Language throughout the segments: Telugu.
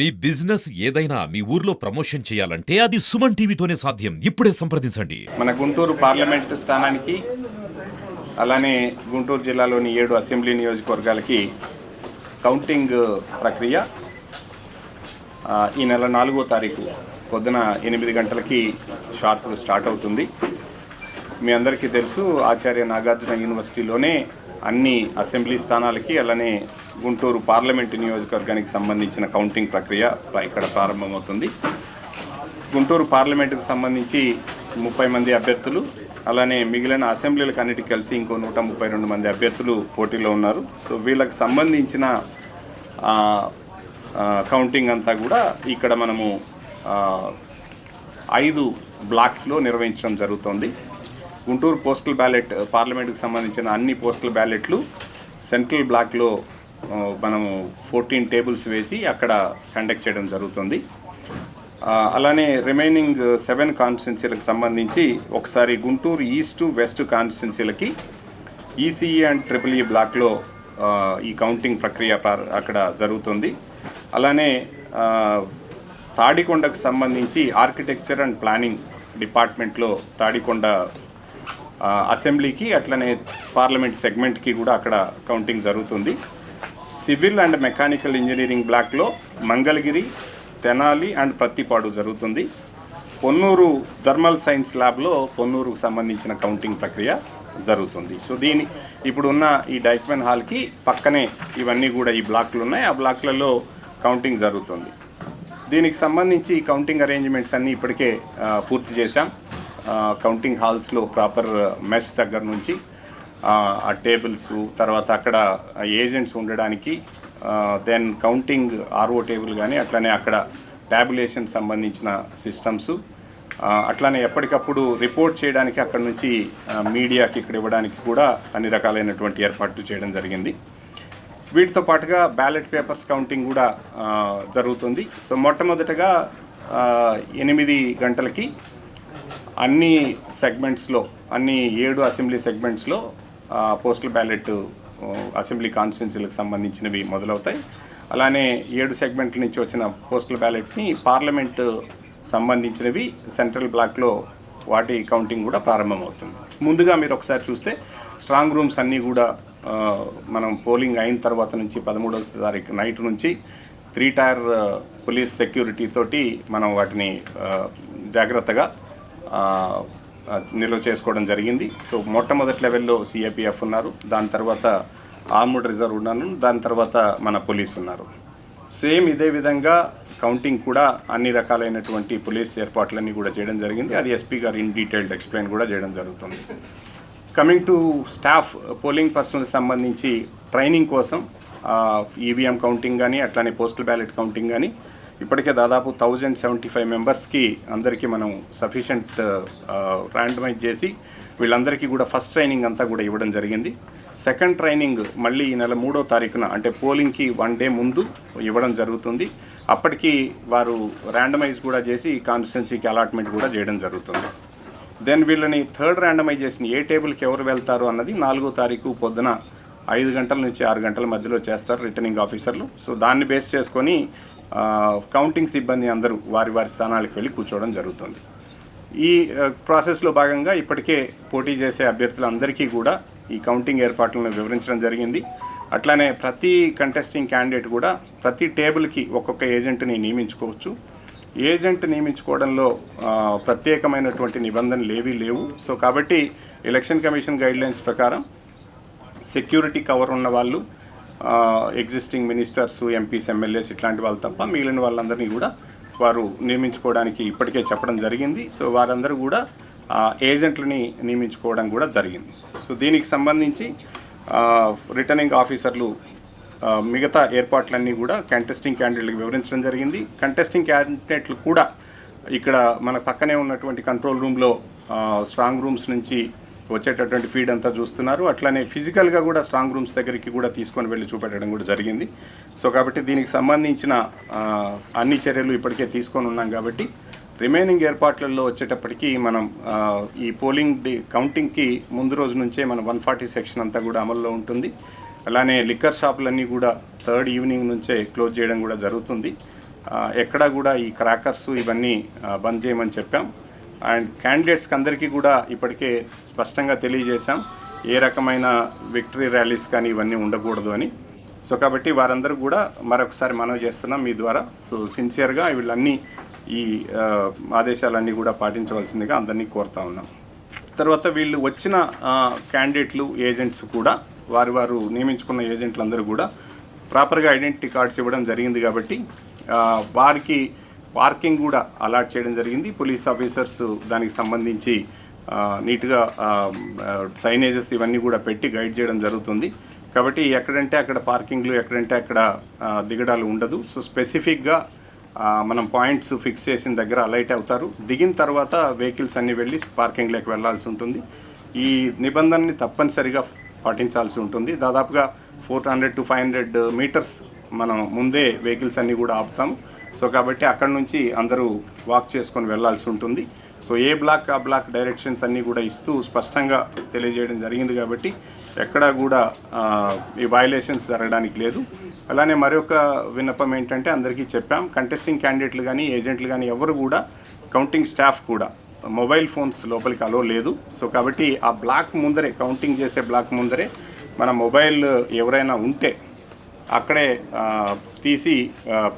మీ బిజినెస్ ఏదైనా మీ ఊర్లో ప్రమోషన్ చేయాలంటే అది సుమన్ టీవీతోనే సాధ్యం. ఇప్పుడే సంప్రదించండి. మన గుంటూరు పార్లమెంటు స్థానానికి అలానే గుంటూరు జిల్లాలోని ఏడు అసెంబ్లీ నియోజకవర్గాలకి కౌంటింగ్ ప్రక్రియ ఈ నెల నాలుగో తారీఖు పొద్దున ఎనిమిది గంటలకి షార్ప్ స్టార్ట్ అవుతుంది. మీ అందరికీ తెలుసు ఆచార్య నాగార్జున యూనివర్సిటీలోనే అన్ని అసెంబ్లీ స్థానాలకి అలానే గుంటూరు పార్లమెంటు నియోజకవర్గానికి సంబంధించిన కౌంటింగ్ ప్రక్రియ ఇక్కడ ప్రారంభమవుతుంది. గుంటూరు పార్లమెంటుకు సంబంధించి ముప్పై మంది అభ్యర్థులు అలానే మిగిలిన అసెంబ్లీలకు అన్నిటికీ కలిసి ఇంకో నూట ముప్పై రెండు మంది అభ్యర్థులు పోటీలో ఉన్నారు. సో వీళ్ళకి సంబంధించిన కౌంటింగ్ అంతా కూడా ఇక్కడ మనము ఐదు బ్లాక్స్లో నిర్వహించడం జరుగుతోంది. గుంటూరు పోస్టల్ బ్యాలెట్ పార్లమెంట్కి సంబంధించిన అన్ని పోస్టల్ బ్యాలెట్లు సెంట్రల్ బ్లాక్లో మనము ఫోర్టీన్ టేబుల్స్ వేసి అక్కడ కండక్ట్ చేయడం జరుగుతుంది. అలానే రిమైనింగ్ సెవెన్ కాన్స్టిట్యున్సీలకు సంబంధించి ఒకసారి గుంటూరు ఈస్ట్ వెస్ట్ కాన్స్టిట్యున్సీలకి ఈసీఈ అండ్ ట్రిపుల్ ఈ బ్లాక్లో ఈ కౌంటింగ్ ప్రక్రియ అక్కడ జరుగుతుంది. అలానే తాడికొండకు సంబంధించి ఆర్కిటెక్చర్ అండ్ ప్లానింగ్ డిపార్ట్మెంట్లో తాడికొండ అసెంబ్లీకి అట్లనే పార్లమెంట్ సెగ్మెంట్కి కూడా అక్కడ కౌంటింగ్ జరుగుతుంది. సివిల్ అండ్ మెకానికల్ ఇంజనీరింగ్ బ్లాక్లో మంగళగిరి తెనాలి అండ్ ప్రత్తిపాడు జరుగుతుంది. పొన్నూరు థర్మల్ సైన్స్ ల్యాబ్లో పొన్నూరుకు సంబంధించిన కౌంటింగ్ ప్రక్రియ జరుగుతుంది. సో దీని ఇప్పుడున్న ఈ డైక్మెన్ హాల్కి పక్కనే ఇవన్నీ కూడా ఈ బ్లాక్లు ఉన్నాయి. ఆ బ్లాక్లలో కౌంటింగ్ జరుగుతుంది. దీనికి సంబంధించి కౌంటింగ్ అరేంజ్మెంట్స్ అన్నీ ఇప్పటికే పూర్తి చేశాం. కౌంటింగ్ హాల్స్లో ప్రాపర్ మెస్ దగ్గర నుంచి ఆ, టేబుల్స్ తర్వాత అక్కడ ఏజెంట్స్ ఉండడానికి దెన్ కౌంటింగ్ ఆర్ఓ టేబుల్ కానీ అట్లనే అక్కడ ట్యాబులేషన్ సంబంధించిన సిస్టమ్స్ అట్లానే ఎప్పటికప్పుడు రిపోర్ట్ చేయడానికి అక్కడ నుంచి మీడియాకి ఇక్కడ ఇవ్వడానికి కూడా అన్ని రకాలైనటువంటి ఏర్పాట్లు చేయడం జరిగింది. వీటితో పాటుగా బ్యాలెట్ పేపర్స్ కౌంటింగ్ కూడా జరుగుతుంది. సో మొట్టమొదటగా ఎనిమిది గంటలకి అన్ని సెగ్మెంట్స్లో అన్ని ఏడు అసెంబ్లీ సెగ్మెంట్స్లో పోస్టల్ బ్యాలెట్ అసెంబ్లీ కాన్స్టిట్యున్సీలకు సంబంధించినవి మొదలవుతాయి. అలానే ఏడు సెగ్మెంట్ల నుంచి వచ్చిన పోస్టల్ బ్యాలెట్ని పార్లమెంట్ సంబంధించినవి సెంట్రల్ బ్లాక్లో వాటి కౌంటింగ్ కూడా ప్రారంభమవుతుంది. ముందుగా మీరు ఒకసారి చూస్తే స్ట్రాంగ్ రూమ్స్ అన్నీ కూడా మనం పోలింగ్ అయిన తర్వాత నుంచి పదమూడవ తారీఖు నైట్ నుంచి త్రీ టైర్ పోలీస్ సెక్యూరిటీ తోటి మనం వాటిని జాగ్రత్తగా నిల్వ చేసుకోవడం జరిగింది. సో మొట్టమొదటి లెవెల్లో సిఏపిఎఫ్ ఉన్నారు. దాని తర్వాత ఆర్ముడ్ రిజర్వ్ ఉన్నాను. దాని తర్వాత మన పోలీస్ ఉన్నారు. సేమ్ ఇదే విధంగా కౌంటింగ్ కూడా అన్ని రకాలైనటువంటి పోలీస్ ఏర్పాట్లన్నీ కూడా చేయడం జరిగింది. అది ఎస్పీ గారు ఇన్ డీటెయిల్డ్ ఎక్స్ప్లెయిన్ కూడా చేయడం జరుగుతుంది. Coming to staff polling personnel సంబంధించి ట్రైనింగ్ కోసం ఈవీఎం కౌంటింగ్ కానీ అట్లానే పోస్టల్ బ్యాలెట్ కౌంటింగ్ కానీ ఇప్పటికే దాదాపు థౌజండ్ సెవెంటీ ఫైవ్ మెంబర్స్కి అందరికీ మనం సఫిషియంట్ ర్యాండమైజ్ చేసి వీళ్ళందరికీ కూడా ఫస్ట్ ట్రైనింగ్ అంతా కూడా ఇవ్వడం జరిగింది. సెకండ్ ట్రైనింగ్ మళ్ళీ ఈ నెల మూడో తారీఖున అంటే పోలింగ్కి వన్ డే ముందు ఇవ్వడం జరుగుతుంది. అప్పటికి వారు ర్యాండమైజ్ కూడా చేసి కాన్స్టిట్యున్సీకి అలాట్మెంట్ కూడా చేయడం జరుగుతుంది. దెన్ వీళ్ళని థర్డ్ ర్యాండమైజేషన్ ఏ టేబుల్కి ఎవరు వెళ్తారు అన్నది నాలుగో తారీఖు పొద్దున ఐదు గంటల నుంచి ఆరు గంటల మధ్యలో చేస్తారు రిటర్నింగ్ ఆఫీసర్లు. సో దాన్ని బేస్ చేసుకొని కౌంటింగ్ సిబ్బంది అందరూ వారి వారి స్థానాలకు వెళ్ళి కూర్చోవడం జరుగుతుంది. ఈ ప్రాసెస్లో భాగంగా ఇప్పటికే పోటీ చేసే అభ్యర్థులందరికీ కూడా ఈ కౌంటింగ్ ఏర్పాట్లను వివరించడం జరిగింది. అట్లానే ప్రతి కంటెస్టింగ్ క్యాండిడేట్ కూడా ప్రతి టేబుల్కి ఒక్కొక్క ఏజెంట్ని నియమించుకోవచ్చు. ఏజెంట్ నియమించుకోవడంలో ప్రత్యేకమైనటువంటి నిబంధనలు ఏవీ లేవు. సో కాబట్టి ఎలక్షన్ కమిషన్ గైడ్లైన్స్ ప్రకారం సెక్యూరిటీ కవర్ ఉన్న వాళ్ళు ఎగ్జిస్టింగ్ మినిస్టర్స్ ఎంపీస్ ఎమ్మెల్యేస్ ఇట్లాంటి వాళ్ళు తప్ప మిగిలిన వాళ్ళందరినీ కూడా వారు నియమించుకోవడానికి ఇప్పటికే చెప్పడం జరిగింది. సో వారందరూ కూడా ఏజెంట్లని నియమించుకోవడం కూడా జరిగింది. సో దీనికి సంబంధించి రిటర్నింగ్ ఆఫీసర్లు మిగతా ఏర్పాట్లన్నీ కూడా కంటెస్టింగ్ క్యాండిడేట్లకు వివరించడం జరిగింది. కంటెస్టింగ్ క్యాండిడేట్లు కూడా ఇక్కడ మన పక్కనే ఉన్నటువంటి కంట్రోల్ రూమ్లో స్ట్రాంగ్ రూమ్స్ నుంచి వచ్చేటటువంటి ఫీడ్ అంతా చూస్తున్నారు. అట్లానే ఫిజికల్గా కూడా స్ట్రాంగ్ రూమ్స్ దగ్గరికి కూడా తీసుకొని వెళ్ళి చూపెట్టడం కూడా జరిగింది. సో కాబట్టి దీనికి సంబంధించిన అన్ని చర్యలు ఇప్పటికే తీసుకొని ఉన్నాం కాబట్టి రిమైనింగ్ ఏర్పాట్లలో వచ్చేటప్పటికి మనం ఈ పోలింగ్ డే కౌంటింగ్కి ముందు రోజు నుంచే మన వన్ ఫార్టీ సెక్షన్ అంతా కూడా అమల్లో ఉంటుంది. అలానే లిక్కర్ షాపులన్నీ కూడా థర్డ్ ఈవినింగ్ నుంచే క్లోజ్ చేయడం కూడా జరుగుతుంది. ఎక్కడా కూడా ఈ క్రాకర్స్ ఇవన్నీ బంద్ చేయమని చెప్పాం. అండ్ క్యాండిడేట్స్కి అందరికీ కూడా ఇప్పటికే స్పష్టంగా తెలియజేశాం. ఏ రకమైన విక్టరీ ర్యాలీస్ కానీ ఇవన్నీ ఉండకూడదు అని. సో కాబట్టి వారందరూ కూడా మరొకసారి మనవి చేస్తున్నాం మీ ద్వారా. సో సిన్సియర్గా వీళ్ళన్నీ ఈ ఆదేశాలన్నీ కూడా పాటించవలసిందిగా అందరినీ కోరుతా ఉన్నాం. తర్వాత వీళ్ళు వచ్చిన క్యాండిడేట్లు ఏజెంట్స్ కూడా వారు వారు నియమించుకున్న ఏజెంట్లు అందరూ కూడా ప్రాపర్గా ఐడెంటిటీ కార్డ్స్ ఇవ్వడం జరిగింది కాబట్టి వారికి పార్కింగ్ కూడా అలాట్ చేయడం జరిగింది. పోలీస్ ఆఫీసర్స్ దానికి సంబంధించి నీట్గా సైనేజెస్ ఇవన్నీ కూడా పెట్టి గైడ్ చేయడం జరుగుతుంది. కాబట్టి ఎక్కడంటే అక్కడ పార్కింగ్లు ఎక్కడంటే అక్కడ దిగడాలు ఉండదు. సో స్పెసిఫిక్గా మనం పాయింట్స్ ఫిక్స్ చేసిన దగ్గర అలైట్ అవుతారు. దిగిన తర్వాత వెహికల్స్ అన్నీ వెళ్ళి పార్కింగ్లోకి వెళ్ళాల్సి ఉంటుంది. ఈ నిబంధనని తప్పనిసరిగా పాటించాల్సి ఉంటుంది. దాదాపుగా four hundred to five hundred metres మనం ముందే వెహికల్స్ అన్నీ కూడా ఆపుతాం సో కాబట్టి అక్కడ నుంచి అందరూ వాక్ చేసుకొని వెళ్ళాల్సి ఉంటుంది. సో ఏ బ్లాక్ ఆ బ్లాక్ డైరెక్షన్స్ అన్నీ కూడా ఇస్తూ స్పష్టంగా తెలియజేయడం జరిగింది కాబట్టి ఎక్కడా కూడా ఈ వయలేషన్స్ జరగడానికి లేదు. అలానే మరొక విన్నపం ఏంటంటే అందరికీ చెప్పాం కంటెస్టింగ్ క్యాండిడేట్లు కానీ ఏజెంట్లు కానీ ఎవరు కూడా కౌంటింగ్ స్టాఫ్ కూడా మొబైల్ ఫోన్స్ లోపలికి అలో లేదు. సో కాబట్టి ఆ బ్లాక్ ముందరే కౌంటింగ్ చేసే బ్లాక్ ముందరే మన మొబైల్ ఎవరైనా ఉంటే అక్కడే తీసి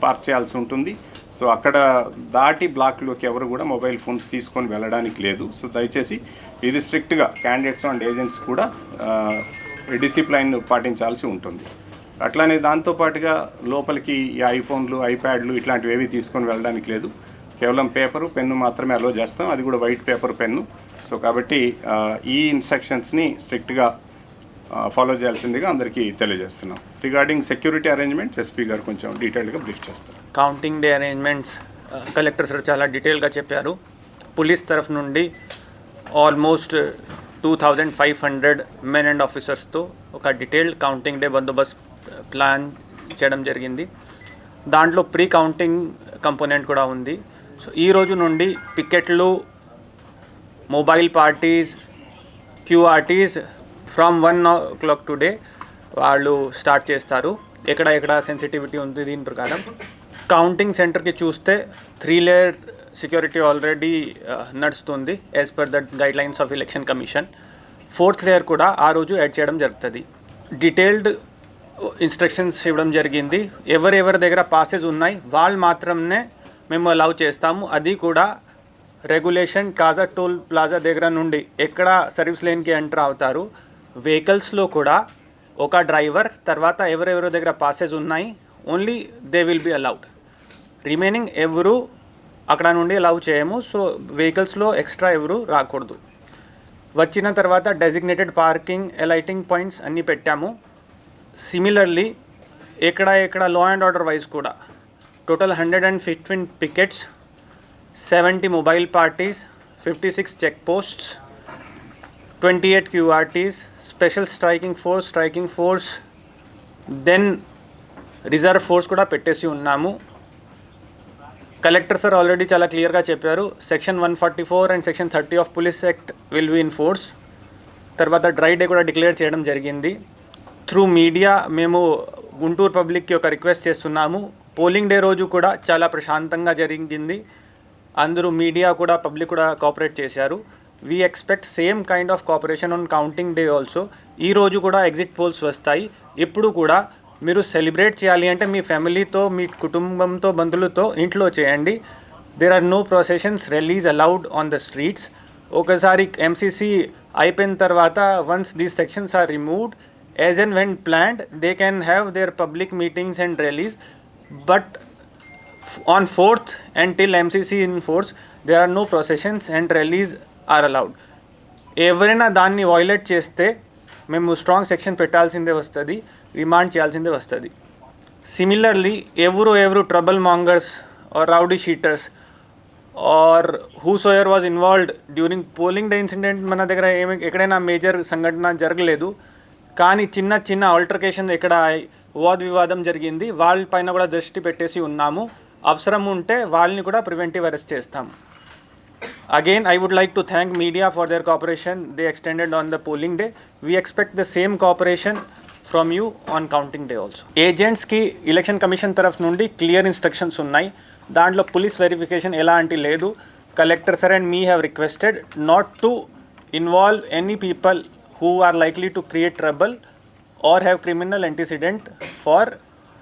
పార్క్ చేయాల్సి ఉంటుంది. సో అక్కడ దాటి బ్లాక్లోకి ఎవరు కూడా మొబైల్ ఫోన్స్ తీసుకొని వెళ్ళడానికి లేదు. సో దయచేసి ఇది స్ట్రిక్ట్గా క్యాండిడేట్స్ అండ్ ఏజెంట్స్ కూడా డిసిప్లైన్ పాటించాల్సి ఉంటుంది. అట్లానే దాంతోపాటుగా లోపలికి ఈ ఐఫోన్లు ఐప్యాడ్లు ఇట్లాంటివి ఏవి తీసుకొని వెళ్ళడానికి లేదు. కేవలం పేపరు పెన్ను మాత్రమే అలో చేస్తాం. అది కూడా వైట్ పేపర్ పెన్ను. సో కాబట్టి ఈ ఇన్స్ట్రక్షన్స్ని స్ట్రిక్ట్గా ఫాలో చేయాల్సిందిగా అందరికీ తెలియజేస్తున్నాం. రిగార్డింగ్ సెక్యూరిటీ అరేంజ్మెంట్స్ ఎస్పీ గారు కొంచెం డీటెయిల్గా బ్రీఫ్ చేస్తారు. Counting day arrangements collector sir చాలా డీటెయిల్గా చెప్పారు. పోలీస్ తరఫు నుండి almost two thousand five hundred men and ఆఫీసర్స్తో ఒక డీటెయిల్డ్ కౌంటింగ్ డే బందోబస్త్ ప్లాన్ చేయడం జరిగింది. దాంట్లో ప్రీ కౌంటింగ్ కంపోనెంట్ కూడా ఉంది. సో ఈ రోజు నుండి పికెట్లు mobile parties QRTs from one o'clock today వాళ్ళు స్టార్ట్ చేస్తారు. ఎక్కడ ఎక్కడ సెన్సిటివిటీ ఉంది దీని ప్రకారం. కౌంటింగ్ సెంటర్కి చూస్తే త్రీ లేయర్ సెక్యూరిటీ ఆల్రెడీ నడుస్తుంది as per the guidelines of election commission fourth layer కూడా ఆ రోజు యాడ్ చేయడం జరుగుతుంది. డీటెయిల్డ్ ఇన్స్ట్రక్షన్స్ ఇవ్వడం జరిగింది. ఎవరెవరి దగ్గర పాసెస్ ఉన్నాయి వాళ్ళు మాత్రమే మేము అలౌ చేస్తాము. అది కూడా రెగ్యులేషన్ కాజా టోల్ ప్లాజా దగ్గర నుండి ఎక్కడ సర్వీస్ లేన్కి ఎంటర్ అవుతారు వెహికల్స్లో కూడా ఒక డ్రైవర్ తర్వాత ఎవరెవరి దగ్గర పాసెస్ ఉన్నాయి only they will be allowed remaining ఎవరు అక్కడ నుండి అలౌ చేయము సో వెహికల్స్లో ఎక్స్ట్రా ఎవరు రాకూడదు. వచ్చిన తర్వాత డెసిగ్నేటెడ్ పార్కింగ్ ఎలైటింగ్ పాయింట్స్ అన్నీ పెట్టాము. సిమిలర్లీ ఎక్కడ ఎక్కడ లా అండ్ ఆర్డర్ వైజ్ కూడా total hundred and fifteen pickets seventy mobile parties fifty six check posts twenty eight QRTs special striking force striking force then reserve force కూడా పెట్టేసి ఉన్నాము. కలెక్టర్ సార్ ఆల్రెడీ చాలా క్లియర్గా చెప్పారు. Section one forty four and section thirty of police act will be in force తర్వాత డ్రై డే కూడా డిక్లేర్ చేయడం జరిగింది. త్రూ మీడియా మేము గుంటూరు పబ్లిక్కి ఒక రిక్వెస్ట్ చేస్తున్నాము. పోలింగ్ డే రోజు కూడా చాలా ప్రశాంతంగా జరిగింది. అందరూ మీడియా కూడా పబ్లిక్ కూడా కోఆపరేట్ చేశారు. We expect same kind of cooperation on counting day also ఈ రోజు కూడా ఎగ్జిట్ పోల్స్ వస్తాయి. ఇప్పుడు కూడా మీరు సెలబ్రేట్ చేయాలి అంటే మీ ఫ్యామిలీతో మీ కుటుంబంతో బంధువులతో ఇంట్లో చేయండి. There are no processions rallies allowed on the streets ఒకసారి ఎంసీసీ అయిపోయిన తర్వాత once these sections are removed as and when planned they can have their public meetings and rallies but on 4th until MCC in force, there are no processions and rallies are allowed. ఎవరైనా దాన్ని వైలేట్ చేస్తే మేము స్ట్రాంగ్ సెక్షన్ పెట్టాల్సిందే వస్తుంది రిమాండ్ చేయాల్సిందే వస్తుంది. సిమిలర్లీ ఎవరు ఎవరు trouble mongers or rowdy sheeters or whosoever was involved during polling day incident మన దగ్గర ఏమి ఎక్కడైనా మేజర్ సంఘటన జరగలేదు కానీ చిన్న చిన్న ఆల్టర్కేషన్ ఎక్కడ వాద్ వివాదం జరిగింది వాళ్ళ పైన కూడా దృష్టి పెట్టేసి ఉన్నాము. అవసరం ఉంటే వాళ్ళని కూడా ప్రివెంటివ్ అరెస్ట్ చేస్తాము Again, I would like to thank media for their cooperation. They extended on the polling day. We expect the same cooperation from you on counting day also ఏజెంట్స్కి election commission తరఫు నుండి క్లియర్ ఇన్స్ట్రక్షన్స్ ఉన్నాయి దాంట్లో పోలీస్ వెరిఫికేషన్ ఎలాంటి లేదు collector sir and we have requested not to involve any people who are likely to create trouble or have criminal antecedent far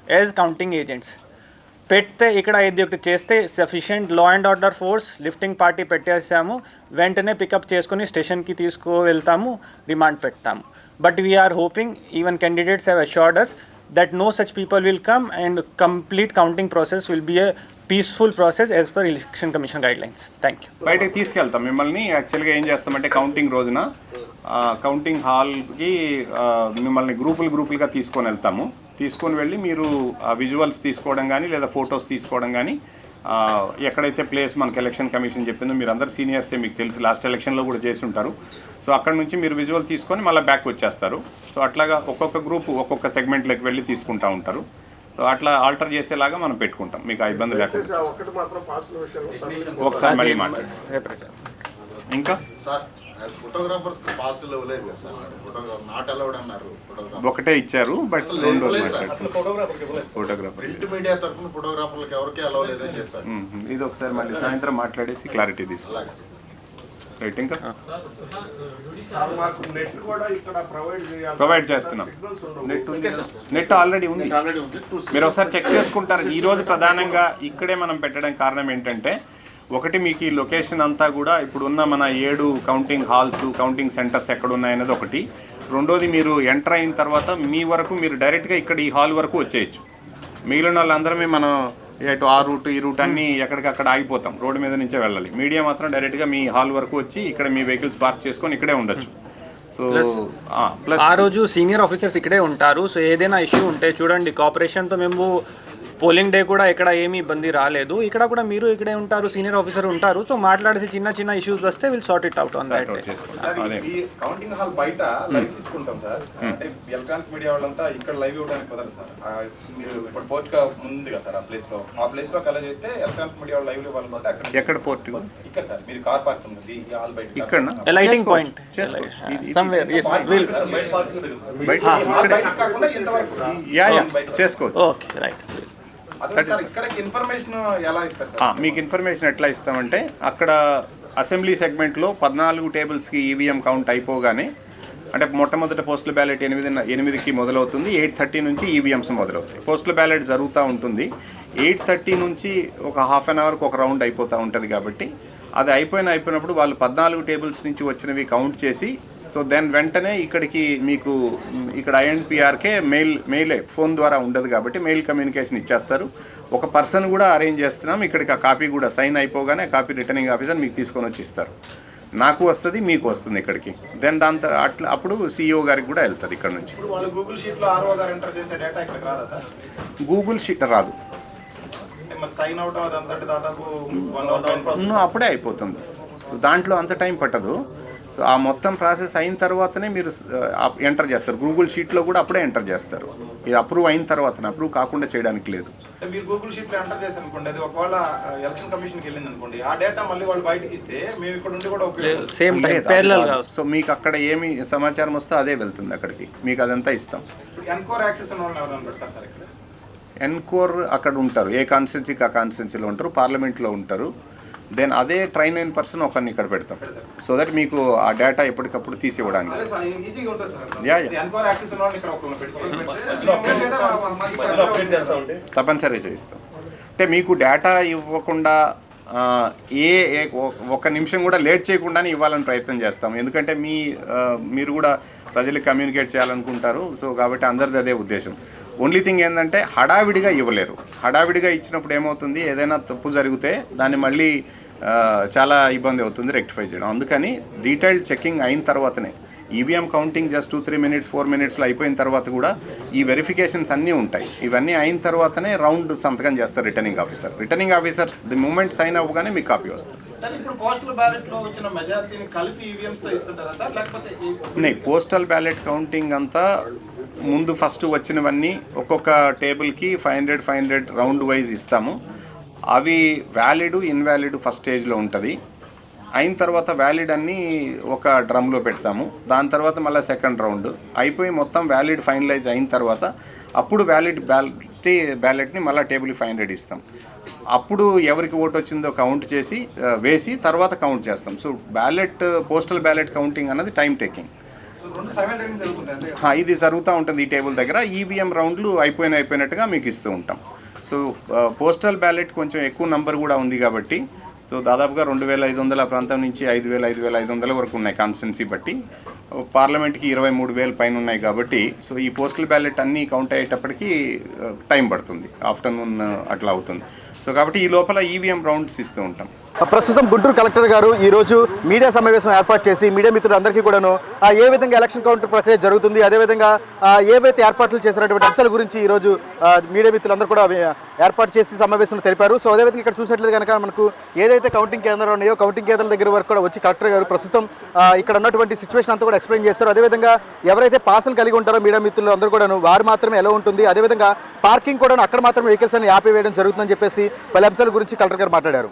as counting agents పెడితే ఇక్కడ ఇది ఒకటి చేస్తే sufficient law and order force lifting party పెట్టేసాము. వెంటనే పికప్ చేసుకుని స్టేషన్కి తీసుకువెళ్తాము రిమాండ్ పెడతాము. But we are hoping even candidates have assured us that no such people will come and complete counting process will be a peaceful process as per election commission guidelines thank you బయటకి తీసుకెళ్తాం మిమ్మల్ని. యాక్చువల్గా ఏం చేస్తామంటే కౌంటింగ్ రోజున కౌంటింగ్ హాల్కి మిమ్మల్ని గ్రూపులు గ్రూపులుగా తీసుకొని వెళ్తాము. తీసుకొని వెళ్ళి మీరు ఆ విజువల్స్ తీసుకోవడం కానీ లేదా ఫొటోస్ తీసుకోవడం కానీ ఆ, ఎక్కడైతే ప్లేస్ మనకి ఎలక్షన్ కమిషన్ చెప్పిందో మీరు అందరు సీనియర్సే మీకు తెలుసు. లాస్ట్ ఎలక్షన్లో కూడా చేసి ఉంటారు. సో అక్కడ నుంచి మీరు విజువల్ తీసుకొని మళ్ళీ బ్యాక్ వచ్చేస్తారు. సో అట్లాగా ఒక్కొక్క గ్రూప్ ఒక్కొక్క సెగ్మెంట్లోకి వెళ్ళి తీసుకుంటా ఉంటారు. సో అట్లా ఆల్టర్ చేసేలాగా మనం పెట్టుకుంటాం. మీకు ఆ ఇబ్బంది లేకుండా. ఒకటి మాత్రం పాసుల విషయంలో ఒకసారి మళ్ళీ మాట్లాడు ఇంకా? సార్ ఫోటోగ్రాఫర్స్ పాసులు ఇవ్వలేదు కదా సార్. ఫోటోగ్రాఫర్ నాట్ అలౌడ్ అన్నారు. ఒకటే ఇచ్చారు బట్ రెండు లేదు సార్. ఫోటోగ్రాఫర్ ప్రింట్ మీడియా తరఫున ఫోటోగ్రాఫర్లకు ఎవరికీ అలౌ లేదని చెప్పారు. ఇది ఒకసారి మళ్ళీ సాయంత్రం మాట్లాడేసి క్లారిటీ తీసుకో అలాగే. రైట్ ఇంకా? సార్ మాకు నెట్ కూడా ఇక్కడ ప్రొవైడ్ చేయాలి ప్రొవైడ్ చేస్తున్నాం. నెట్ ఉంది నెట్ ఆల్రెడీ ఉంది. మీరు ఒకసారి చెక్ చేసుకుంటారు. ఈ రోజు ప్రధానంగా ఇక్కడే మనం పెట్టడం కారణం ఏంటంటే ఒకటి మీకు ఈ లొకేషన్ అంతా కూడా ఇప్పుడు ఉన్న మన ఏడు కౌంటింగ్ హాల్స్ కౌంటింగ్ సెంటర్స్ ఎక్కడ ఉన్నాయనేది ఒకటి. రెండోది మీరు ఎంటర్ అయిన తర్వాత మీ వరకు మీరు డైరెక్ట్గా ఇక్కడ ఈ హాల్ వరకు వచ్చేయచ్చు. మిగిలిన వాళ్ళందరమే మనం ఇటు ఆ రూట్ ఈ రూట్ అన్ని ఎక్కడికక్కడ ఆగిపోతాం. రోడ్డు మీద నుంచే వెళ్ళాలి. మీడియా మాత్రం డైరెక్ట్గా మీ హాల్ వరకు వచ్చి ఇక్కడ మీ వెహికల్స్ పార్క్ చేసుకొని ఇక్కడే ఉండొచ్చు. సో ప్లస్ ఆ రోజు సీనియర్ ఆఫీసర్స్ ఇక్కడే ఉంటారు. సో ఏదైనా ఇష్యూ ఉంటే చూడండి కోఆపరేషన్తో మేము పోలింగ్ డే కూడా ఎక్కడ ఏమీ ఇబ్బంది రాలేదు. ఇక్కడ కూడా మీరు ఇక్కడే ఉంటారు సీనియర్ ఆఫీసర్ ఉంటారు. సో మాట్లాడేసి చిన్న చిన్న ఇష్యూస్ వస్తే will sort it out on that counting hall బయట లైవ్స్ ఇచ్చుకుంటాం సార్. అంటే ఎలక్ట్రానిక్ మీడియా వాళ్ళంతా ఇక్కడ లైవ్ ఇవ్వడానికి కుదరదు సార్. మీరు ఇప్పుడు పోర్ట్ ఉంది కదా సార్ ఆ ప్లేస్లో. ఆ ప్లేస్లో కలర్ చేస్తే ఎలక్ట్రానిక్ మీడియా వాళ్ళు లైవ్ ఇవ్వాలనుకుంటే అక్కడ ఎక్కడ పోర్ట్ ఇక్కడ సార్ మీరు కార్ పార్క్ ఉంది హాల్ బయట. ఇక్కడ లైటింగ్ పాయింట్ సమ్వేర్ విల్ బయట పార్కింగ్ ఇక్కడే. కాకుండా చేసుకోవచ్చు. ఓకే రైట్ మీకు ఇన్ఫర్మేషన్ ఎట్లా ఇస్తామంటే అక్కడ అసెంబ్లీ సెగ్మెంట్లో పద్నాలుగు టేబుల్స్కి ఈవీఎం కౌంట్ అయిపోగానే అంటే మొట్టమొదటి పోస్టల్ బ్యాలెట్ ఎనిమిది ఎనిమిదికి మొదలవుతుంది ఎయిట్ థర్టీ నుంచి ఈవీఎంస్ మొదలవుతాయి. పోస్టల్ బ్యాలెట్ జరుగుతూ ఉంటుంది. ఎయిట్ థర్టీ నుంచి ఒక హాఫ్ అన్ అవర్కి ఒక రౌండ్ అయిపోతూ ఉంటుంది కాబట్టి అది అయిపోయిన అయిపోయినప్పుడు వాళ్ళు పద్నాలుగు టేబుల్స్ నుంచి వచ్చినవి కౌంట్ చేసి సో దెన్ వెంటనే ఇక్కడికి మీకు ఇక్కడ ఐఎన్పిఆర్కే మెయిల్ మెయిలే ఫోన్ ద్వారా ఉండదు కాబట్టి మెయిల్ కమ్యూనికేషన్ ఇచ్చేస్తారు. ఒక పర్సన్ కూడా అరేంజ్ చేస్తున్నాం ఇక్కడికి ఆ కాపీ కూడా సైన్ అయిపోగానే కాపీ రిటర్నింగ్ ఆఫీసర్ మీకు తీసుకొని వచ్చి ఇస్తారు. నాకు వస్తుంది మీకు వస్తుంది ఇక్కడికి. దెన్ దాని అట్లా అప్పుడు సీఈఓ గారికి కూడా వెళ్తుంది ఇక్కడ నుంచి. గూగుల్ షీట్ రాదా. అప్పుడే అయిపోతుంది. సో దాంట్లో అంత టైం పట్టదు. సో ఆ మొత్తం ప్రాసెస్ అయిన తర్వాతనే మీరు ఎంటర్ చేస్తారు. గూగుల్ షీట్లో కూడా అప్పుడే ఎంటర్ చేస్తారు. ఇది అప్రూవ్ అయిన తర్వాతనే అప్రూవ్ కాకుండా చేయడానికి లేదు. మీరు గూగుల్ షీట్లో ఎంటర్ చేశారు అనుకోండి అది ఒకవేళ ఎలక్షన్ కమిషన్కి వెళ్ళింది అనుకోండి ఆ డేటా మళ్ళీ వాళ్ళు బయటకి ఇస్తే మేము ఇక్కడ ఉండి కూడా సేమ్ టైం సో మీకు అక్కడ ఏమి సమాచారం వస్తే అదే వెళ్తుంది అక్కడికి. మీకు అదంతా ఇస్తాం. ఎన్కోర్ యాక్సెస్ పెడతారు సార్ ఇక్కడ? ఎన్కోర్ అక్కడ ఉంటారు. ఏ కాన్స్టిట్యున్సీకి ఆ కాన్స్టిట్యున్సీలో ఉంటారు. పార్లమెంట్లో ఉంటారు. దెన్ అదే ట్రైన్ అయిన పర్సన్ ఒకరిని ఇక్కడ పెడతాం. సో దట్ మీకు ఆ డేటా ఎప్పటికప్పుడు తీసి ఇవ్వడానికి. అదే సార్ ఈజీగా ఉంటుంది సార్ యా యా ఎన్కోర్ యాక్సెస్ ఉన్న వాళ్ళని ఇక్కడ ఒకరిని పెట్టి తప్పనిసరిగా చేయిస్తాం. అంటే మీకు డేటా ఇవ్వకుండా ఏ ఏ- ఒక నిమిషం కూడా లేట్ చేయకుండానే ఇవ్వాలని ప్రయత్నం చేస్తాం. ఎందుకంటే మీ మీరు కూడా ప్రజలకు కమ్యూనికేట్ చేయాలనుకుంటారు. సో కాబట్టి అందరిది అదే ఉద్దేశం. ఓన్లీ థింగ్ ఏంటంటే హడావిడిగా ఇవ్వలేరు. హడావిడిగా ఇచ్చినప్పుడు ఏమవుతుంది? ఏదైనా తప్పు జరిగితే దాన్ని మళ్ళీ చాలా ఇబ్బంది అవుతుంది రెక్టిఫై చేయడం. అందుకని డీటెయిల్డ్ చెకింగ్ అయిన తర్వాతనే. EVM counting just two three minutes four మినిట్స్లో అయిపోయిన తర్వాత కూడా ఈ వెరిఫికేషన్స్ అన్నీ ఉంటాయి. ఇవన్నీ అయిన తర్వాతనే రౌండ్ సంతకం చేస్తారు returning officer. Returning officer the moment sign అవ్వగానే మీకు కాపీ వస్తుంది. పోస్టల్ బ్యాలెట్ కౌంటింగ్ అంతా ముందు ఫస్ట్ వచ్చినవన్నీ ఒక్కొక్క టేబుల్కి five hundred five hundred round wise ఇస్తాము. అవి వ్యాలిడ్ ఇన్వాలిడ్ ఫస్ట్ స్టేజ్లో ఉంటుంది. అయిన తర్వాత వ్యాలిడ్ అన్ని ఒక డ్రమ్లో పెడతాము. దాని తర్వాత మళ్ళీ సెకండ్ రౌండ్. అయిపోయి మొత్తం వ్యాలిడ్ ఫైనలైజ్ అయిన తర్వాత అప్పుడు వ్యాలిడ్ బ్యాలెట్ బ్యాలెట్ని మళ్ళీ టేబుల్ ఫైవ్ హండ్రెడ్ ఇస్తాం. అప్పుడు ఎవరికి ఓటు వచ్చిందో కౌంట్ చేసి వేసి తర్వాత కౌంట్ చేస్తాం. So ballot postal ballot counting అన్నది టైం టేకింగ్. ఇది జరుగుతూ ఉంటుంది ఈ టేబుల్ దగ్గర. ఈవీఎం రౌండ్లు అయిపోయిన అయిపోయినట్టుగా మీకు ఇస్తూ ఉంటాం. సో పోస్టల్ బ్యాలెట్ కొంచెం ఎక్కువ నంబర్ కూడా ఉంది కాబట్టి సో దాదాపుగా రెండు వేల ఐదు వందల ప్రాంతం నుంచి ఐదు వేల ఐదు వేల ఐదు వందల వరకు ఉన్నాయి కాన్స్టెన్సీ బట్టి. పార్లమెంట్కి ఇరవై మూడు వేల పైన ఉన్నాయి కాబట్టి సో ఈ పోస్టల్ బ్యాలెట్ అన్నీ కౌంట్ అయ్యేటప్పటికి టైం పడుతుంది. ఆఫ్టర్నూన్ అట్లా అవుతుంది. సో కాబట్టి ఈ లోపల ఈవీఎం రౌండ్స్ ఇస్తూ ఉంటాం. ప్రస్తుతం గుంటూరు కలెక్టర్ గారు ఈ రోజు మీడియా సమావేశం ఏర్పాటు చేసి మీడియా మిత్రులందరికీ కూడాను ఏ విధంగా ఎలక్షన్ కౌంటర్ ప్రక్రియ జరుగుతుంది అదేవిధంగా ఏవైతే ఏర్పాట్లు చేసినటువంటి అంశాల గురించి ఈ రోజు ఆ, మీడియా మిత్రులందరూ కూడా ఏర్పాటు చేసి సమావేశంలో తెలిపారు. సో అదేవిధంగా ఇక్కడ చూసినట్లయితే కనుక మనకు ఏదైతే కౌంటింగ్ కేంద్రాలు ఉన్నాయో కౌంటింగ్ కేంద్రాల దగ్గర వరకు కూడా వచ్చి కలెక్టర్ గారు ప్రస్తుతం ఇక్కడ ఉన్నటువంటి సిచ్యువేషన్ అంతా కూడా ఎక్స్ప్లెయిన్ చేస్తారు. అదేవిధంగా ఎవరైతే పాసులు కలిగి ఉంటారో మీడియా మిత్రులు అందరూ కూడాను వారు మాత్రమే ఎలా ఉంటుంది అదేవిధంగా పార్కింగ్ కూడా అక్కడ మాత్రం వెహికల్స్ అని ఆపివేయడం జరుగుతుందని చెప్పేసి పలు అంశాల గురించి కలెక్టర్ గారు మాట్లాడారు.